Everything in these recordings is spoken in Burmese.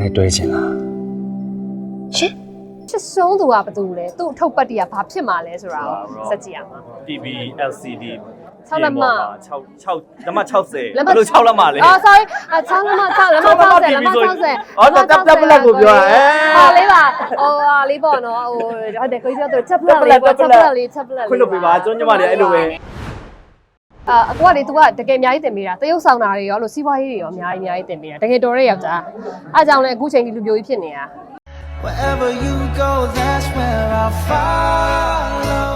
နဲ့တွဲချင်လားချစ်ဆုံးသူကဘာတူလဲသူ့အထုပ်ပတ်တီကဘာဖြစ်မှာလဲဆိုတာကိုစက်ကြည့်ရမှာ TV LCD 6လက်မ6 6လက်မ60လက်မဘယ်လို6လက်မလဲအော် sorry အ6လက်မ6လက်မ60လက်မ60အော်တပ်တပ်ပလက်ကိုပြောတာအဲဟာလေးပါဟိုဟာလေးပေါ့နော်ဟိုဟုတ်တယ်ကိုကြီးပြောသူချက်ပလက်လေးပေါ့ချက်ပလက်လေးချက်ပလက်လေးခွင့်လွှတ်ပေးပါကျွန်တော်ညီမတွေအဲ့လိုပဲ အာအကူကလေ तू ကတကယ်အများကြီးတင်ပေးတာတရုပ်ဆောင်တာတွေရောလို့စီးပွားရေးတွေရောအများကြီးအများကြီးတင်ပေးတာတကယ်တော်တဲ့ယောက်ျားအားကြောင့်လည်းအခုချိန်ဒီလူမျိုးကြီးဖြစ်နေတာ Wherever you go, that's where I'll follow.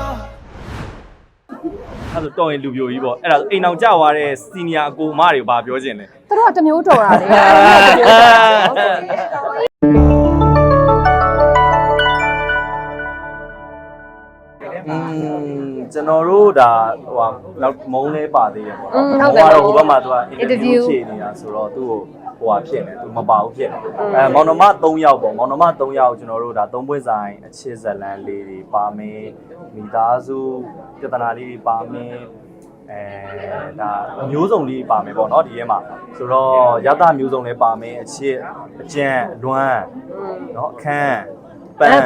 အဲ့ဒါဆိုတော်ရင်လူပြိုကြီးပေါ့အဲ့ဒါဆိုအိမ်အောင်ကြွားတဲ့စီနီယာအကိုမတွေကိုပါပြောခြင်းလဲသူတို့ကတစ်မျိုးတော်တာလေ ကျွန်တော်တို့ဒါဟိုဟာနောက်မုံလေးပါသေးတယ်ပေါ့ อืม နော် ဟုတ်တယ် ဟိုကတော့ဟိုဘက်မှာသူက interview interview ဖြေနေတာဆိုတော့သူ့ကိုဟိုဟာဖြစ်နေသူမပါဘူးဖြစ်နေအဲမောင်နှမ3ယောက်ပေါ့မောင်နှမ3ယောက်ကျွန်တော်တို့ဒါ3ပွင့်ဆိုင်အချစ်ဇလန်လေးတွေပါမင်းမိသားစုပြဿနာလေးတွေပါမင်းအဲဒါအမျိုးစုံလေးပါမယ်ပေါ့နော်ဒီထဲမှာဆိုတော့ရတမျိုးစုံလေးပါမယ်အချစ်အကျန့်လွမ်းเนาะအခန်း ပန်း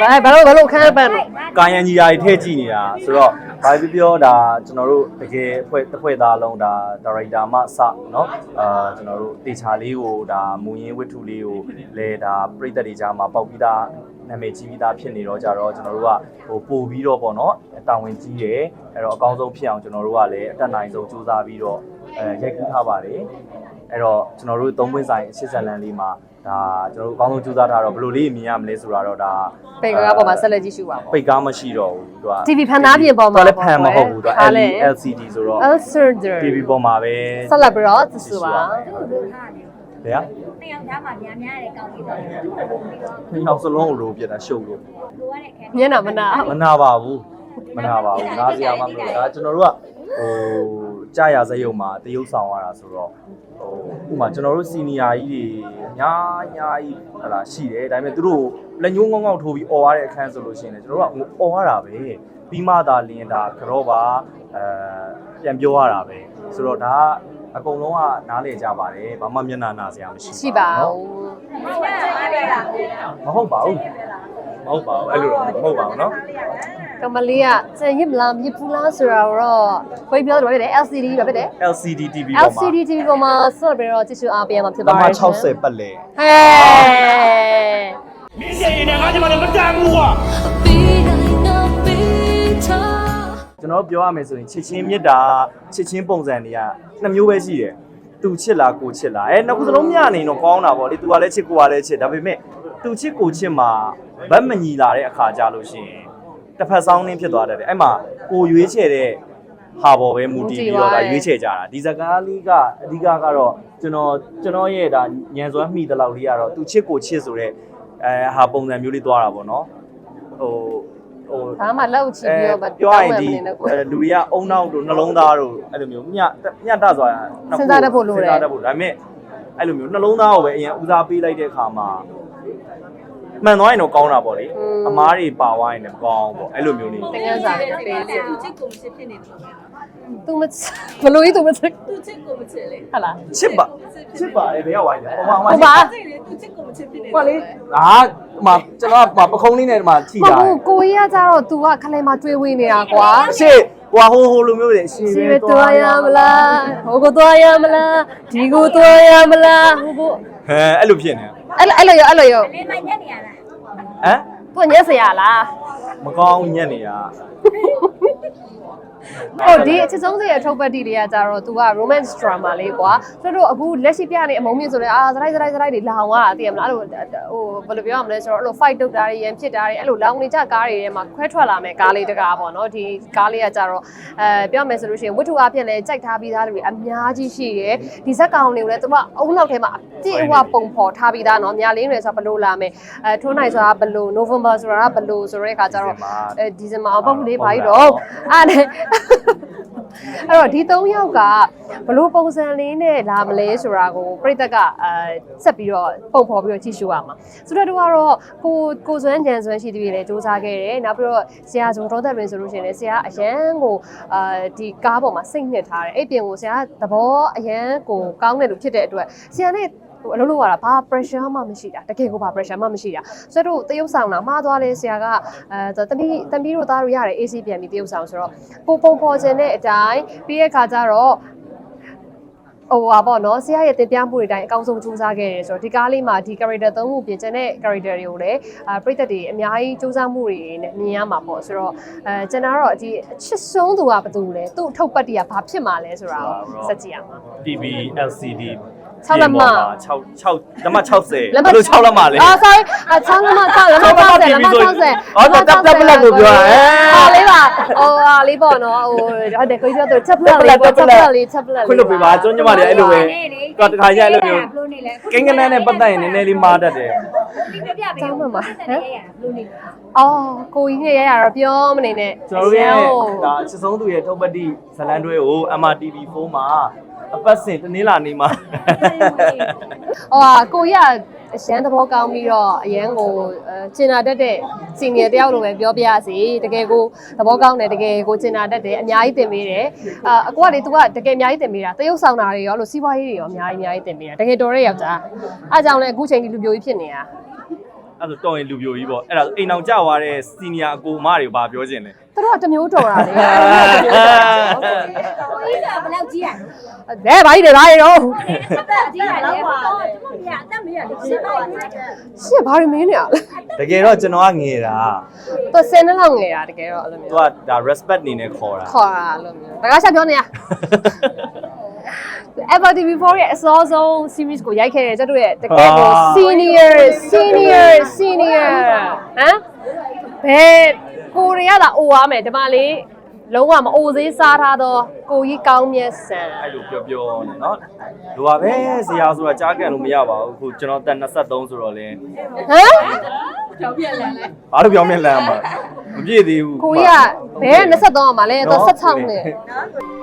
ဘာဘာလို့ဘာလို့ခန်းပန်းလို့ ကာယံကြီးရာတွေထည့်ကြည့်နေတာဆိုတော့ဘာဖြစ်ပြောဒါကျွန်တော်တို့တကယ်အဖွဲ့တစ်ဖွဲ့သားလုံးဒါဒါရိုက်တာမှစเนาะအာကျွန်တော်တို့တေချာလေးကိုဒါမူရင်းဝတ္ထုလေးကိုလဲဒါပြိသက်တွေကြားမှာပေါက်ပြီးသားနာမည်ကြီးပြီးသားဖြစ်နေတော့ကြတော့ကျွန်တော်တို့ကဟိုပို့ပြီးတော့ပေါ့နော်တာဝန်ကြီးတယ်အဲ့တော့အကောင်းဆုံးဖြစ်အောင်ကျွန်တော်တို့ကလည်းအတက်နိုင်ဆုံးကြိုးစားပြီးတော့အဲရိုက်ကူးထားပါတယ်အဲ့တော့ကျွန်တော်တို့သုံးပွင့်ဆိုင်အရှစ်ဇလန်လေးမှာ ဒါကျွန်တော်တို့အကောင်းဆုံးကြိုးစားထားတော့ဘယ်လိုလေးမြင်ရမလဲဆိုတာတော့ဒါပေကားပေါ်မှာဆက်လက်ကြည့်ရှုပါပေါ့ပိတ်ကားမရှိတော့ဘူးသူက TV ဖန်သားပြင်ပေါ်မှာသူကလည်းဖန်မဟုတ်ဘူးသူကဟာလေ LCD ဆိုတော့ Ulcer TV ပေါ်မှာပဲဆက်လက်ပြီးတော့သူပါဘယ်อ่ะနှစ်ယောက်သားမှများများတယ်ကောင်းပြီးတော့သူ့ကိုပြီးတော့နှစ်ယောက်စလုံးကိုလိုပြတာရှုပ်လို့လိုရတဲ့ခဲမျက်နှာမနာမနာပါဘူးမနာပါဘူးနားစရာမှမလိုဒါကျွန်တော်တို့ကဟို ကြာရစရုံမှာတရုပ်ဆောင်ရတာဆိုတော့ဟိုဥပမာကျွန်တော်တို့စီနီယာကြီးတွေအများအများကြီးဟလာရှိတယ်ဒါပေမဲ့သူတို့လက်ညှိုးငေါငေါထိုးပြီးអော်ရတဲ့အခန်းဆိုလို့ရှိရင်လည်းကျွန်တော်တို့ကអော်ရတာပဲပြီးမှသာလင်းတာကြောပါအဲပြန်ပြောရတာပဲဆိုတော့ဒါကအကုန်လုံးကနားလေကြပါတယ်ဘာမှမျက်နှာနာစရာမရှိ ရှိပါ နော် ဘူး မဟုတ်ပါဘူးမဟုတ်ပါဘူးအဲ့လိုတော့မဟုတ်ပါဘူးเนาะ ကမလေးကစင်ရစ်မလားမြစ်ဖူးလားဆိုတာတော့ကိုကြီးပြောတယ်ဗျာ LCD ပဲဖြစ်တယ် LCD TV ပေါ်မှာ LCD TV ပေါ်မှာဆော့ပြီးတော့ကြည့်ရှုအားပေးရမှာဖြစ်လပါမတယ်60ပတ်လဲဟဲ့ကျွန်တော်ပြောရမယ်ဆိုရင်ချစ်ချင်းမြတ်တာချစ်ချင်းပုံစံတွေကနှစ်မျိုးပဲရှိတယ်သူချစ်လားကိုချစ်လားအဲနှစ်ခုစလုံးမျှနေတော့ကောင်းတာပေါ့လေသူကလည်းချစ်ကိုကလည်းချစ်ဒါပေမဲ့သူချစ်ကိုချစ်မှာဗတ်မညီလာတဲ့အခါကြလို့ရှိရင် တစ်ဖက်ဆောင်းနှင်းဖြစ်သွားတတ်တယ်အဲ့မှာကိုရွေးချယ်တဲ့ဟာပေါ်ပဲမူတည်ပြီးတော့ဒါရွေးချယ်ကြတာဒီစကားလေးကအဓိကကတော့ကျွန်တော်ကျွန်တော်ရဲ့ဒါညံစွမ်းမိတဲ့လောက်လေးကတော့သူချစ်ကိုချစ်ဆိုတဲ့အဲဟာပုံစံမျိုးလေးသွားတာပေါ့နော်ဟိုဟိုဘာမှလက်ဥချီပြီးတော့မပြောရရင်ဒီတောင်းမှမနေနဲ့ကိုအဲလူတွေကအုံနောက်တို့နှလုံးသားတို့အဲ့လိုမျိုးမျှမျှတစွာနှစ်ခုစဉ်းစားတတ်ဖို့လိုတယ်စဉ်းစားတတ်ဖို့ဒါပေမဲ့အဲ့လိုမျိုးနှလုံးသားကိုပဲအရင်ဦးစားပေးလိုက်တဲ့အခါမှာ မှန်သွားရင်တော့ကောင်းတာပေါ့လေအမားတွေပါသွားရင်လည်းမကောင်းဘူးပေါ့အဲ့လိုမျိုးလေးသင်ခန်းစာလေးပေးတယ်သူချစ်ကိုမချစ်ဖြစ်နေတယ်သူမဘလို့ကြီးသူမချစ်သူချစ်ကိုမချစ်လေဟာလားချစ်ပါချစ်ပါတယ်ဘယ်ရောက်သွားလဲဟိုမှာဟိုဟိုမှာပါစိတ်လေသူချစ်ကိုမချစ်ဖြစ်နေဟိုလေအာဟိုမှာကျွန်တော်ကပခုံးလေးနဲ့ဒီမှာထိမတာဟုတ်ဘူးကိုကြီးကကြတော့ तू ကခလဲမှာတွေးဝင်းနေတာကွာအရှိဟိုဟိုဟိုလိုမျိုးတွေအရှိစီပဲမတော်ရမလားဟိုကိုတော်ရမလားဒီကိုတော်ရမလားဟိုကိုဟဲအဲ့လိုဖြစ်နေအဲ့လိုအဲ့လိုရောအဲ့လိုရောလေးမညက်နေရလား ဟမ်သူညက်စရာလားမကောင်းညက်နေတာ ဟိုဒီအချစ်ဆုံးစရဲ့အထုပ်ပတ်တီတွေကကြတော့ तू က romance drama လေးကွာသူတို့အခုလက်ရှိပြနေအမုံမြင့်ဆိုလဲအာစရိုက်စရိုက်စရိုက်တွေလောင်သွားတာသိရမလားအဲ့လိုဟိုဘယ်လိုပြောရမလဲဆိုတော့အဲ့လို fight လုပ်တာတွေရန်ဖြစ်တာတွေအဲ့လိုလောင်နေကြကားတွေထဲမှာခွဲထွက်လာမယ်ကားလေးတကားပေါ့နော်ဒီကားလေးကကြတော့အဲပြောမယ်ဆိုလို့ရှိရင်ဝတ္ထုအပြင်လဲကြိုက်ထားပြီးသားတွေအများကြီးရှိတယ်ဒီဇက်ကောင်တွေကိုလည်းသူတို့ကအုံနောက်ထဲမှာအပြည့်အဝပုံဖော်ထားပြီးသားနော်မြလင်းတွေဆိုတာဘယ်လိုလာမယ်အဲထိုးနိုင်ဆိုတာဘယ်လို November ဆိုတာကဘယ်လိုဆိုတဲ့အခါကျတော့အဲဒီဇင်ဘာအပေါက်လေးပါပြီးတော့အဲ့ဒါအဲ့တော့ဒီ၃ယောက်ကဘလို့ပုံစံလေးနဲ့လာမလဲဆိုတာကိုပြိသက်ကအဲဆက်ပြီးတော့ပုံဖော်ပြီးတော့ကြည့်ရှုရမှာဆိုတော့တို့ကတော့ကိုကိုစွမ်းကြံစွမ်းရှိသူတွေလည်းစူးစမ်းခဲ့တယ်နောက်ပြီးတော့ဆရာဇုံတော်သက်ရင်ဆိုလို့ရှိရင်လည်းဆရာအရန်ကိုအာဒီကားပေါ်မှာစိတ်နှစ်ထားတယ်အဲ့ပြင်ကိုဆရာသဘောအရန်ကိုကောင်းတယ်လို့ဖြစ်တဲ့အတွက်ဆရာနဲ့ ဟိုအလုပ်လုပ်ရတာဘာ pressure မှမရှိတာတကယ်ကိုဘာ pressure မှမရှိတာဆိုတော့တရုပ်ဆောင်တာမှားသွားလဲဆရာကအဲတမီးတမီးတို့သားတို့ရတယ် AC ပြန်ပြီးတရုပ်ဆောင်ဆိုတော့ပုံပုံပေါ်ခြင်းတဲ့အတိုင်းပြီးတဲ့ခါကျတော့ ဟိုပါပေါ့နော်ဆရာရဲ့တင်ပြမှုတွေအတိုင်းအကောင်းဆုံးစူးစမ်းခဲ့တယ်ဆိုတော့ဒီကားလေးမှာဒီ character သုံးခုပြင်ကျင်တဲ့ character တွေကိုလည်းအာပရိသတ်တွေအများကြီးစူးစမ်းမှုတွေနဲ့မြင်ရမှာပေါ့ဆိုတော့အဲကျွန်တော်တော့ဒီအချစ်ဆုံးသူကဘယ်သူလဲသူ့အထုပ်ပတ်တီကဘာဖြစ်မှာလဲဆိုတာကိုစက်ကြည့်ရမှာ TV LCD 6လက်မ6 6လက်မ60လက်မဘယ်လို6လက်မလဲအာ sorry အချမ်းလမချမ်းလမ60လမ60အော်တက်တက်ပလက်ကိုပြောတာအဲဟာလေးပါဟိုဟာလေးပေါ့နော်ဟိုဟုတ်တယ်ကိုကြီးပြောသူချက်ပလက်လေးပေါ့ချက်ပလက်လေးချက်ပလက်လေးခွင့်လို့ပြပါကျွန်တော်ညီမတွေအဲ့လိုပဲတော့တခါကျအဲ့လိုမျိုးဘလို့နေလဲကိန်းကနန်းနဲ့ပတ်သက်ရင်နည်းနည်းလေးမားတတ်တယ်ဒီပြပြပေးဟမ်ဘလို့နေလဲအော်ကိုကြီးနဲ့ရရတော့ပြောမနေနဲ့ကျွန်တော်တို့ရဲ့ဒါအချစ်ဆုံးသူရဲ့ထုတ်ပတိဇလန်တွဲကို MRTV4 မှာအပတ်စဉ်တနင်္လာနေ့မှာဟိုဟာကိုကြီးက အရန်သဘောကောင်းပြီးတော့အရန်ကိုကျင်နာတတ်တဲ့စီနီယာတယောက်လိုပဲပြောပြရစီတကယ်ကိုသဘောကောင်းတယ်တကယ်ကိုကျင်နာတတ်တယ်အများကြီးတင်ပေးတယ်အာအကွာလေ तू ကတကယ်အများကြီးတင်ပေးတာတရုပ်ဆောင်တာတွေရောလို့စီးပွားရေးတွေရောအများကြီးအများကြီးတင်ပေးတာတကယ်တော်တဲ့ယောက်ျားအားကြောင့်လည်းအခုချိန်ဒီလူပြိုကြီးဖြစ်နေတာအဲ့ဒါတော်ရင်လူပြိုကြီးပေါ့အဲ့ဒါအိမ်အောင်ကြွားတဲ့စီနီယာအကိုမတွေကိုဘာပြောချင်လဲ သူတို့ကတစ်မျိုးတော်တာလေကိုကြီးကဘလောက်ကြီးရလဲဘယ်ဘာကြီးတွေဘာကြီးတော့အသက်ကြီးရလဲဟောကျွန်မမရအသက်မရလေရှင်းပါလေရှစ်ဘာတွေမင်းနေရလဲတကယ်တော့ကျွန်တော်ကငယ်တာသူဆယ်နှစ်လောက်ငယ်တာတကယ်တော့အဲ့လိုသူမျိုးကဒါ respect အနေနဲ့ခေါ်တာခေါ်တာအဲ့လိုမျိုးဒါကချက်ပြောနေရ Ever TV4 ရဲ့အစောဆုံး series ကိုရိုက်ခဲ့တဲ့ကျတို့ရဲ့တကယ်ကို senior senior senior ဟမ်ဘယ် ကိုရီးယားသာအိုရမယ်ဒီမှာလေးလုံးဝမအိုသေးစားထားတော့ကိုကြီးကောင်းမြတ်ဆန် အဲ့လိုပြောပြောနေเนาะလူပါပဲဇရာဆိုတာကြားကန်လို့မရပါဘူးအခုကျွန်တော်တက်23ဆိုတော့လေ ဟမ် ကြောက်ပြက်လန်လဲ ဘာလို့ပြောင်းမြက်လမ်းမှာမပြည့်သေးဘူး ကိုကြီးကဘယ်23အောင်ပါလဲတော့16နဲ့ နော်